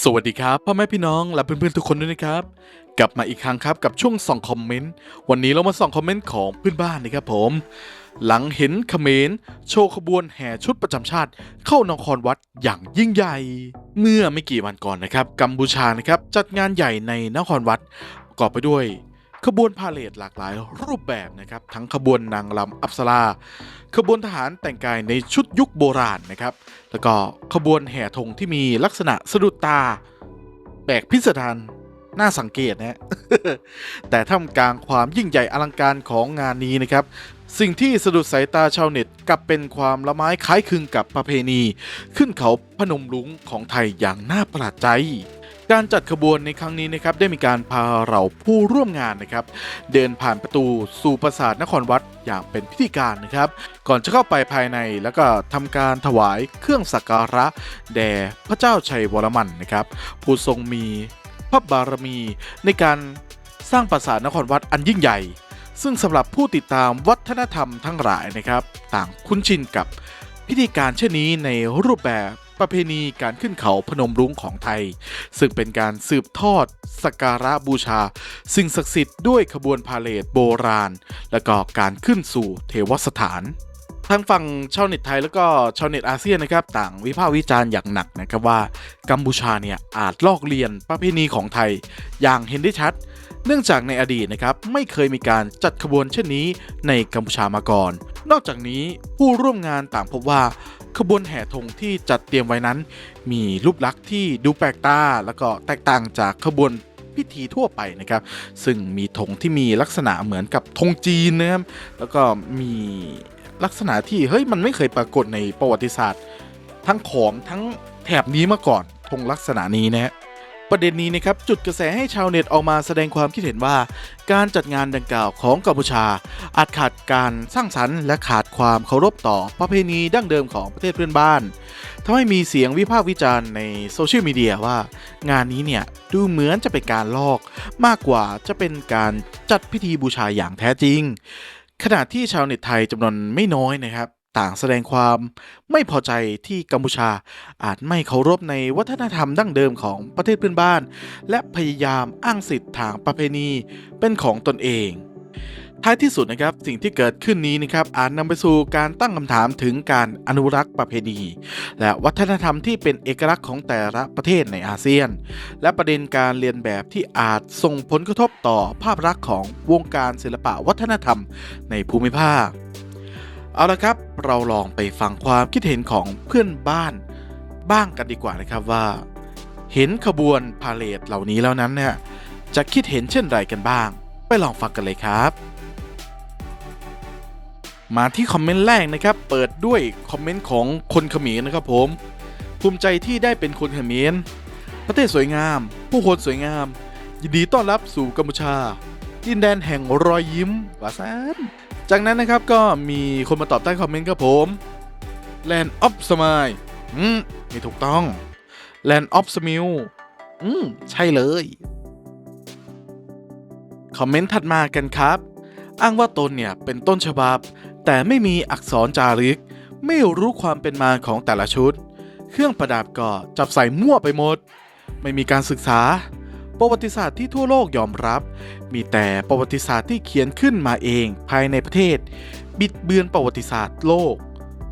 สวัสดีครับพ่อแม่พี่น้องและเพื่อนๆทุกคนด้วยนะครับ กลับมาอีกครั้งครับกับช่วงส่องคอมเมนต์วันนี้เรามาส่องคอมเมนต์ของเพื่อนบ้านนะครับผม หลังเห็นเขมรโชว์ขบวนแห่ชุดประจำชาติ เข้านครวัดอย่างยิ่งใหญ่ เมื่อไม่กี่วันก่อนนะครับ กัมพูชานะครับจัดงานใหญ่ในนครวัดประกอบไปด้วย ขบวนพาเหรดหลากหลายรูปแบบนะครับ ทั้งขบวนนางรำอัปสราขบวนทหารแต่งกายในชุดยุคโบราณนะครับ แล้วก็ขบวนแห่ธงที่มีลักษณะสะดุดตาแปลกพิสดารน่าสังเกตนะแต่ท่ามกลางความยิ่งใหญ่อลังการของงานนี้นะครับ สิ่งที่สะดุดสายตาชาวเน็ตกลับเป็นความละไม้คล้ายคลึงกับประเพณี ขึ้นเขาพนมรุ้งของไทยอย่างน่าประหลาดใจ การจัดขบวนในครั้งนี้นะครับได้มีการพาเราผู้ร่วมงานนะครับ เดินผ่านประตูสู่ปราสาทนครวัดอย่างเป็นพิธีการนะครับ ก่อนจะเข้าไปภายในแล้วก็ทำการถวายเครื่องสักการะ แด่พระเจ้าชัยวรมันนะครับ ผู้ทรงมีพระบารมีในการสร้างปราสาทนครวัดอันยิ่งใหญ่ ซึ่งสำหรับผู้ติดตามวัฒนธรรมทั้งหลายนะครับ ต่างคุ้นชินกับพิธีการเช่นนี้ในรูปแบบ ประเพณีการขึ้นเขาพนมรุ้งของไทย ซึ่งเป็นการสืบทอดสักการะบูชา สิ่งศักดิ์สิทธิ์ด้วยขบวนพาเหรดโบราณ และก็การขึ้นสู่เทวสถานทางฝั่งชาวเน็ตไทยแล้วก็ชาวเน็ตอาเซียนนะครับต่างวิพากษ์วิจารณ์อย่างหนักนะครับว่ากัมพูชาเนี่ยอาจลอกเลียนประเพณีของไทยอย่างเห็นได้ชัด เนื่องจากในอดีตนะครับไม่เคยมีการจัดขบวนเช่นนี้ในกัมพูชามาก่อน นอกจากนี้ผู้ร่วมงานต่างพบว่า ขบวนแห่ธงที่จัดเตรียมไว้นั้น มีรูปลักษณ์ที่ดูแปลกตาแล้วก็แตกต่างจากขบวนพิธีทั่วไปนะครับ ซึ่งมีธงที่มีลักษณะเหมือนกับธงจีนนะครับแล้วก็มีลักษณะที่เฮ้ยมันไม่เคยปรากฏในประวัติศาสตร์ ทั้งขอมทั้งแถบนี้มาก่อนธงลักษณะนี้นะฮะ ประเด็นนี้นะครับจุดกระแสให้ชาวเน็ตออกมาแสดงความคิดเห็นว่า การจัดงานดังกล่าวของกัมพูชา อาจขาดการสร้างสรรค์และขาดความเคารพต่อประเพณีดั้งเดิมของประเทศเพื่อนบ้านทำให้มีเสียงวิพากษ์วิจารณ์ในโซเชียลมีเดียว่า งานนี้เนี่ยดูเหมือนจะเป็นการลอก มากกว่าจะเป็นการจัดพิธีบูชาอย่างแท้จริง ขณะที่ชาวเน็ตไทยจำนวนไม่น้อยนะครับ ต่างแสดงความไม่พอใจที่กัมพูชาอาจไม่เคารพในวัฒนธรรมดั้งเดิมของประเทศเพื่อนบ้าน และพยายามอ้างสิทธิ์ทางประเพณีเป็นของตนเอง ท้ายที่สุดนะครับสิ่งที่เกิดขึ้นนี้นะครับอาจนำไปสู่การตั้งคำถามถึงการอนุรักษ์ประเพณี และวัฒนธรรมที่เป็นเอกลักษณ์ของแต่ละประเทศในอาเซียน และประเด็นการเรียนแบบที่อาจส่งผลกระทบต่อภาพลักษณ์ของวงการศิลปะวัฒนธรรมในภูมิภาค เอาละครับ เราลองไปฟังความคิดเห็นของเพื่อนบ้านบ้างกันดีกว่านะครับว่า เห็นขบวนพาเลทเหล่านี้แล้วนั้นเนี่ยจะคิดเห็นเช่นไรกันบ้าง ไปลองฟังกันเลยครับ มาที่คอมเมนต์แรกนะครับ เปิดด้วยคอมเมนต์ของคนเขมรนะครับผม ภูมิใจที่ได้เป็นคนเขมรประเทศสวยงาม ผู้คนสวยงาม ยินดีต้อนรับสู่กัมพูชาดินแดนแห่งรอยยิ้มวาซาน จากนั้นนะครับก็มีคนมาตอบใต้คอมเมนต์ครับผม Land of Smile อืมไม่ถูกต้อง Land of Smile อืมใช่เลย คอมเมนต์ถัดมากันครับ อ้างว่าตนเนี่ยเป็นต้นฉบับ แต่ไม่มีอักษรจารึก ไม่รู้ความเป็นมาของแต่ละชุด เครื่องประดับก็จับใส่มั่วไปหมด ไม่มีการศึกษา ประวัติศาสตร์ที่ทั่วโลกยอมรับ มีแต่ประวัติศาสตร์ที่เขียนขึ้นมาเองภายในประเทศ บิดเบือนประวัติศาสตร์โลก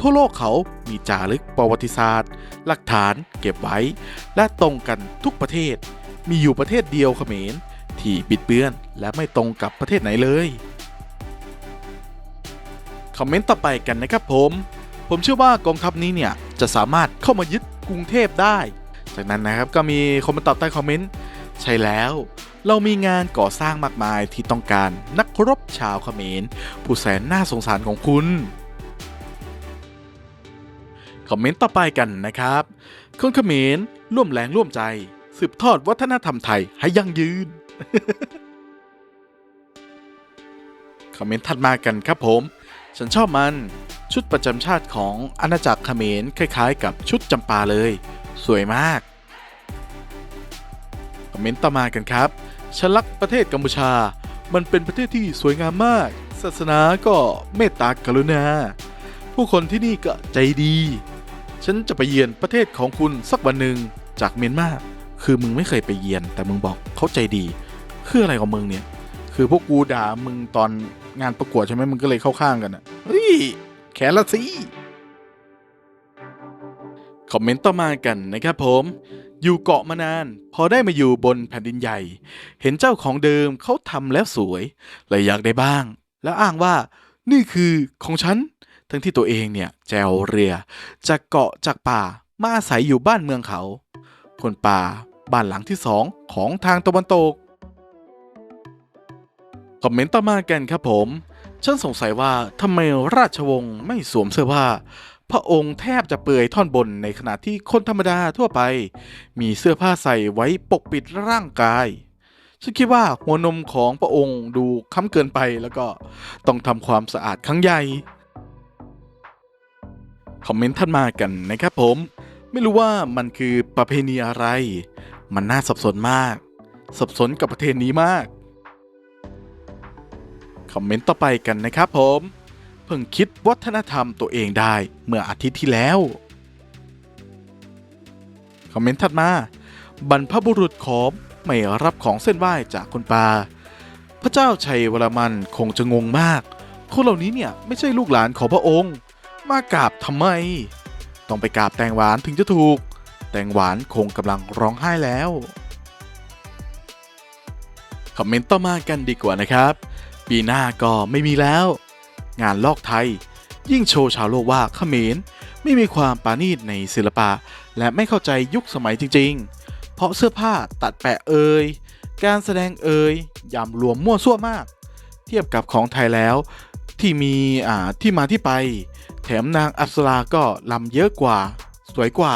ทั่วโลกเขามีจารึกประวัติศาสตร์ หลักฐานเก็บไว้ และตรงกันทุกประเทศ มีอยู่ประเทศเดียวเขมรที่บิดเบือนและไม่ตรงกับประเทศไหนเลยคอมเมนต์ต่อไปกันนะครับผม ผมเชื่อว่ากองทัพนี้เนี่ยจะสามารถเข้ามายึดกรุงเทพได้ จากนั้นนะครับก็มีคนมาตอบใต้คอมเมนต์ ใช่แล้ว เรามีงานก่อสร้างมากมายที่ต้องการนักรบชาวเขมร ผู้แสนน่าสงสารของคุณ คอมเมนต์ต่อไปกันนะครับ คนเขมรร่วมแรงร่วมใจ สืบทอดวัฒนธรรมไทยให้ยั่งยืนคอมเมนต์ถัดมากันครับผม ฉันชอบมันชุดประจำชาติของอาณาจักรเขมรคล้ายๆ กับชุดจำปาเลย สวยมาก คอมเมนต์ต่อมากันครับฉันรักประเทศกัมพูชา มันเป็นประเทศที่สวยงามมาก ศาสนาก็เมตตากรุณา ผู้คนที่นี่ก็ใจดี ฉันจะไปเยือนประเทศของคุณสักวันหนึ่งจากเมียนมาคือมึงไม่เคยไปเยียนแต่มึงบอกเขาใจดี คืออะไรของมึงเนี่ย คือพวกกูด่ามึงตอนงานประกวดใช่ไหมมึงก็เลยเข้าข้างกันอะเฮ้ยแขนละสิคอมเมนต์ต่อมากันนะครับผม อยู่เกาะมานาน พอได้มาอยู่บนแผ่นดินใหญ่ เห็นเจ้าของเดิมเขาทำแล้วสวยเลยอยากได้บ้าง แล้วอ้างว่า นี่คือของฉัน ทั้งที่ตัวเองเนี่ยแจวเรือ จากเกาะจากป่ามาอาศัยอยู่บ้านเมืองเขา คนป่าบ้านหลังที่สองของทางตะวันตก คอมเมนต์ต่อมากันครับผม ฉันสงสัยว่าทำไมราชวงศ์ไม่สวมเสื้อผ้า พระองค์แทบจะเปลือยท่อนบนในขณะที่คนธรรมดาทั่วไป มีเสื้อผ้าใส่ไว้ปกปิดร่างกาย ฉันคิดว่าหัวนมของพระองค์ดูค้ำเกินไปแล้วก็ต้องทำความสะอาดครั้งใหญ่ คอมเมนต์ท่านมากันนะครับผม ไม่รู้ว่ามันคือประเพณีอะไร มันน่าสับสนมาก สับสนกับประเทศนี้มาก คอมเมนต์ต่อไปกันนะครับผม เพิ่งคิดวัฒนธรรมตัวเองได้เมื่ออาทิตย์ที่แล้ว คอมเมนต์ถัดมา บรรพบุรุษขอมไม่รับของเส้นไหว้จากคนป่า พระเจ้าชัยวรมันคงจะงงมาก คนเหล่านี้เนี่ยไม่ใช่ลูกหลานของพระองค์ มากราบทำไม ต้องไปกราบแตงหวานถึงจะถูก แตงหวานคงกำลังร้องไห้แล้ว คอมเมนต์ต่อมากันดีกว่านะครับ ปีหน้าก็ไม่มีแล้ว งานลอกไทย ยิ่งโชว์ชาวโลกว่าเขมรไม่มีความปาณีตในศิลปะ และไม่เข้าใจยุคสมัยจริง ๆ เพราะเสื้อผ้าตัดแปะเอ่ยการแสดงเอ่ยยำรวมมั่วซั่วมาก เทียบกับของไทยแล้วที่มีอ่าที่มาที่ไป แถมนางอัปสราก็ลำเยอะกว่า สวยกว่า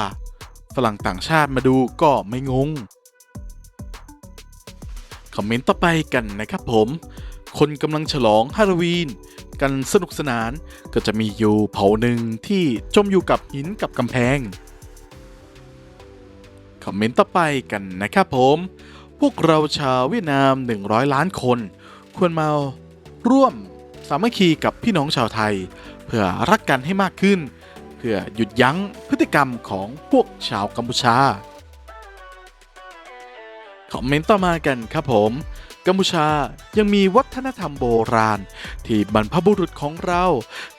ฝรั่งต่างชาติมาดูก็ไม่งงคอมเมนต์ต่อไปกันนะครับผม คนกำลังฉลองฮาโลวีน กันสนุกสนาน ก็จะมีอยู่เผ่าหนึ่งที่จมอยู่กับหินกับกำแพง คอมเมนต์ต่อไปกันนะครับผม พวกเราชาวเวียดนาม 100 ล้านคน ควรมาร่วมสามัคคีกับพี่น้องชาวไทย เพื่อรักกันให้มากขึ้น เพื่อหยุดยั้งพฤติกรรมของพวกชาวกัมพูชา คอมเมนต์ต่อมากันครับผม กัมพูชายังมีวัฒนธรรมโบราณ ที่บรรพบุรุษของเรา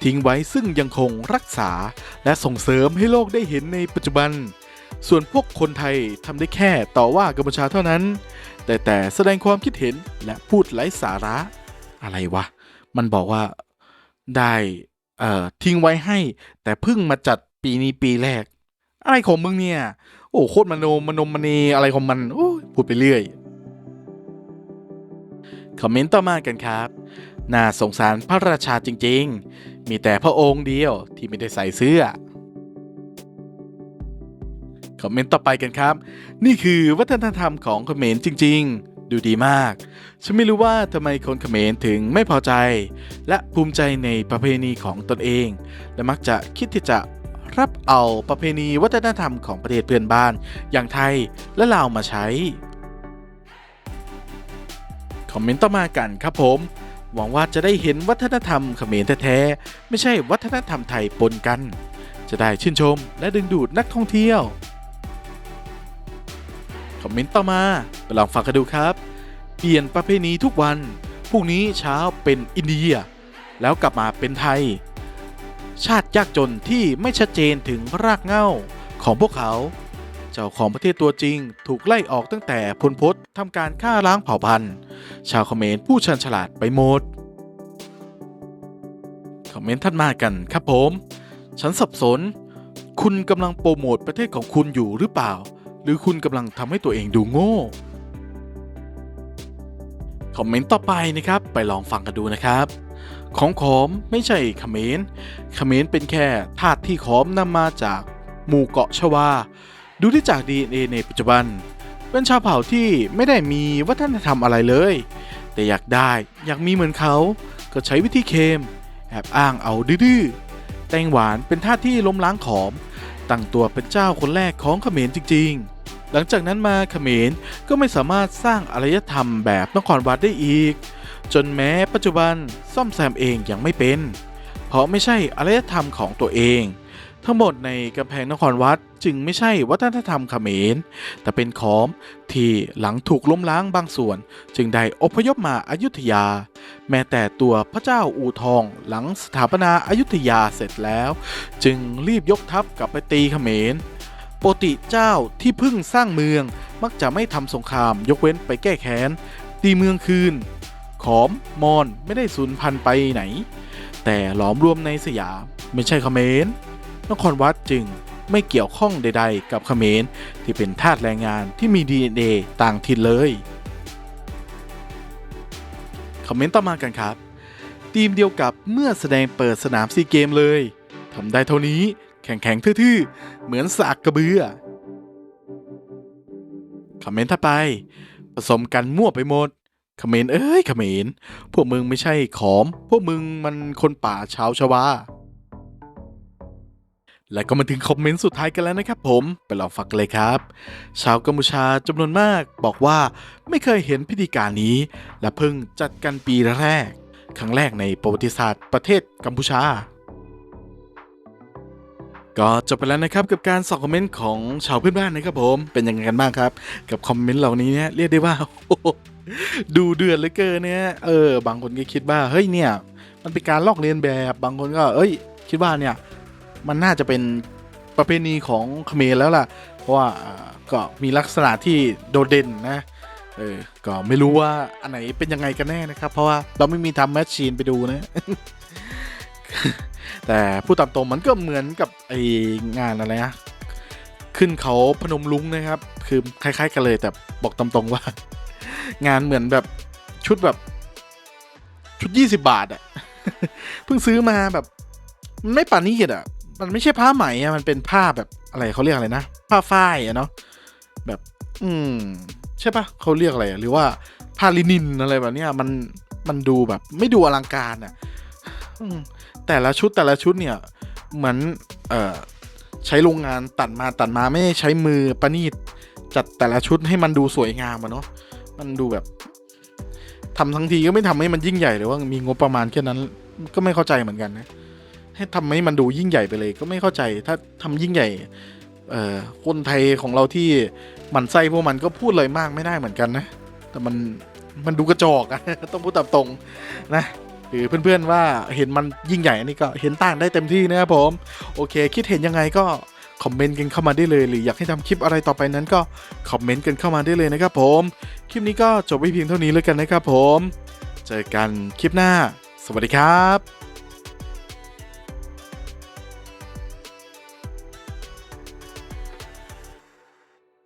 ทิ้งไว้ซึ่งยังคงรักษา และส่งเสริมให้โลกได้เห็นในปัจจุบัน ส่วนพวกคนไทยทำได้แค่ต่อว่ากัมพูชาเท่านั้น แต่แต่แสดงความคิดเห็นและพูดไร้สาระ อะไรวะ มันบอกว่าได้เอ่อทิ้งไว้ให้ แต่เพิ่งมาจัดปีนี้ปีแรก อะไรของมึงเนี่ย โอ้โคตรมโนมโนมเนอะไรของมันโอ้พูดไปเรื่อย คอมเมนต์ต่อมากันครับ น่าสงสารพระราชาจริงๆ มีแต่พระองค์เดียวที่ไม่ได้ใส่เสื้อ คอมเมนต์ต่อไปกันครับ นี่คือวัฒนธรรมของเขมรจริง ๆ ดูดีมาก ฉันไม่รู้ว่าทำไมคนเขมรถึงไม่พอใจ และภูมิใจในประเพณีของตนเอง และมักจะคิดที่จะรับเอาประเพณีวัฒนธรรมของประเทศเพื่อนบ้าน อย่างไทยและลาวมาใช้ คอมเมนต์ต่อมากันครับผม หวังว่าจะได้เห็นวัฒนธรรมเขมรแท้ๆ ไม่ใช่วัฒนธรรมไทยปนกัน จะได้ชื่นชมและดึงดูดนักท่องเที่ยว คอมเมนต์ต่อมาไปลองฟังกันดูครับ เปลี่ยนประเพณีทุกวันพรุ่งนี้เช้าเป็นอินเดีย แล้วกลับมาเป็นไทย ชาติยากจนที่ไม่ชัดเจนถึงรากเหง้าของพวกเขา เจ้าของประเทศตัวจริงถูกไล่ออกตั้งแต่พลพศทำการฆ่าล้างเผ่าพันธุ์ ชาวเขมรผู้ชันฉลาดไปหมดคอมเมนต์ท่านมากันครับผม ฉันสับสน คุณกำลังโปรโมทประเทศของคุณอยู่หรือเปล่า หรือคุณกำลังทำให้ตัวเองดูโง่คอมเมนต์ต่อไปนะครับไปลองฟังกันดูนะครับ ของขอมไม่ใช่เขมรเขมรเป็นแค่ธาตุที่ขอมนำมาจากหมู่เกาะชวา ดูได้จาก DNA ในปัจจุบัน เป็นชาวเผ่าที่ไม่ได้มีวัฒนธรรมอะไรเลย แต่อยากได้อยากมีเหมือนเขา ก็ใช้วิธีเคม แอบอ้างเอาดื้อแตงหวานเป็นท่าที่ล้มล้างขอม ตั้งตัวเป็นเจ้าคนแรกของเขมรจริง ๆ หลังจากนั้นมาเขมรก็ไม่สามารถสร้างอารยธรรมแบบนครวัดได้อีก จนแม้ปัจจุบันซ่อมแซมเองยังไม่เป็น เพราะไม่ใช่อารยธรรมของตัวเอง ทั้งหมดในกำแพงนครวัดจึงไม่ใช่วัฒนธรรมเขมร แต่เป็นขอมที่หลังถูกล้มล้างบางส่วน จึงได้อพยพมาอายุทยา แม้แต่ตัวพระเจ้าอู่ทองหลังสถาปนาอายุทยาเสร็จแล้ว จึงรีบยกทัพกลับไปตีเขมรปกติเจ้าที่เพิ่งสร้างเมืองมักจะไม่ทำสงครามยกเว้นไปแก้แค้นตีเมืองคืน ขอมมอนไม่ได้สูญพันธุ์ไปไหน แต่หลอมรวมในสยามไม่ใช่เขมร นครวัดจึงไม่เกี่ยวข้องใด ๆ กับเขมรที่เป็นทาสแรงงานที่มี DNA ต่างถิ่นเลยคอมเมนต์ต่อมากันครับ ทีมเดียวกับเมื่อแสดงเปิดสนามซีเกมเลยทำได้เท่านี้แข็งๆทื่อๆ เหมือนสากกระเบือคอมเมนต์ถัดไปผสมกันมั่วไปหมดเขมรเอ้ยเขมรพวกมึงไม่ใช่ขอม พวกมึงมันคนป่าชาวชวา และก็มาถึงคอมเมนต์สุดท้ายกันแล้วนะครับผม ไปลองฟังกันเลยครับ ชาวกัมพูชาจำนวนมากบอกว่าไม่เคยเห็นพิธีการนี้ และเพิ่งจัดกันปีแรก ครั้งแรกในประวัติศาสตร์ประเทศกัมพูชา ก็จบไปแล้วนะครับกับการสองคอมเมนต์ของชาวเพื่อนบ้านนะครับผมเป็นยังไงกันบ้างครับ กับคอมเมนต์เหล่านี้เนี่ยเรียกได้ว่าดูเดือดเหลือเกินเนี่ยเออบางคนก็คิดว่าเฮ้ยเนี่ย มันเป็นการลอกเลียนแบบบางคนก็ เอ้ย คิดว่าเนี่ย มันน่าจะเป็นประเพณีของเขมรแล้วล่ะ เพราะว่าก็มีลักษณะที่โดดเด่นนะเออก็ไม่รู้ว่าอันไหนเป็นยังไงกันแน่นะครับ เพราะว่าเราไม่มีทำแมชชีนไปดูนะ แต่พูดตามตรงมันก็เหมือนกับไองานอะไรนะขึ้นเขาพนมลุงนะครับ คือคล้ายๆกันเลย แต่บอกตามตรงว่า งานเหมือนแบบชุดแบบ ชุดยี่สิบาทอะเพิ่งซื้อมาแบบมันไม่ปานีดอะ มันไม่ใช่ผ้าไหมอะมันเป็นผ้าแบบอะไรเขาเรียกอะไรนะ ผ้าฝ้ายอะเนาะแบบ อืม ใช่ปะเขาเรียกอะไรหรือว่าผ้าลินินอะไรแบบเนี้ยมันมันดูแบบ ไม่ดูอลังการอะแต่ละชุดแต่ละชุดเนี่ย เหมือน เอ่อ ใช้โรงงานตัดมาตัดมาไม่ใช้มือประณีตจัดแต่ละชุดให้มันดูสวยงามอะเนาะมันดูแบบทำทั้งทีก็ไม่ทำให้มันยิ่งใหญ่หรือว่ามีงบประมาณแค่นั้น ก็ไม่เข้าใจเหมือนกันนะ ให้ทำให้มันดูยิ่งใหญ่ไปเลย ก็ไม่เข้าใจถ้าทำยิ่งใหญ่เอ่อคนไทยของเราที่หมันไส้พวกมันก็พูดเลยมากไม่ได้เหมือนกันนะ แต่มันมันดูกระจอกอะต้องพูดตามตรงนะหรือเพื่อนๆว่าเห็นมันยิ่งใหญ่อันนี้ก็เห็นต่างได้เต็มที่นะครับผม โอเค คิดเห็นยังไงก็คอมเมนต์กันเข้ามาได้เลย หรืออยากให้ทำคลิปอะไรต่อไปนั้นก็คอมเมนต์กันเข้ามาได้เลยนะครับผม คลิปนี้ก็จบไว้เพียงเท่านี้แล้วกันนะครับผม เจอกันคลิปหน้า สวัสดีครับ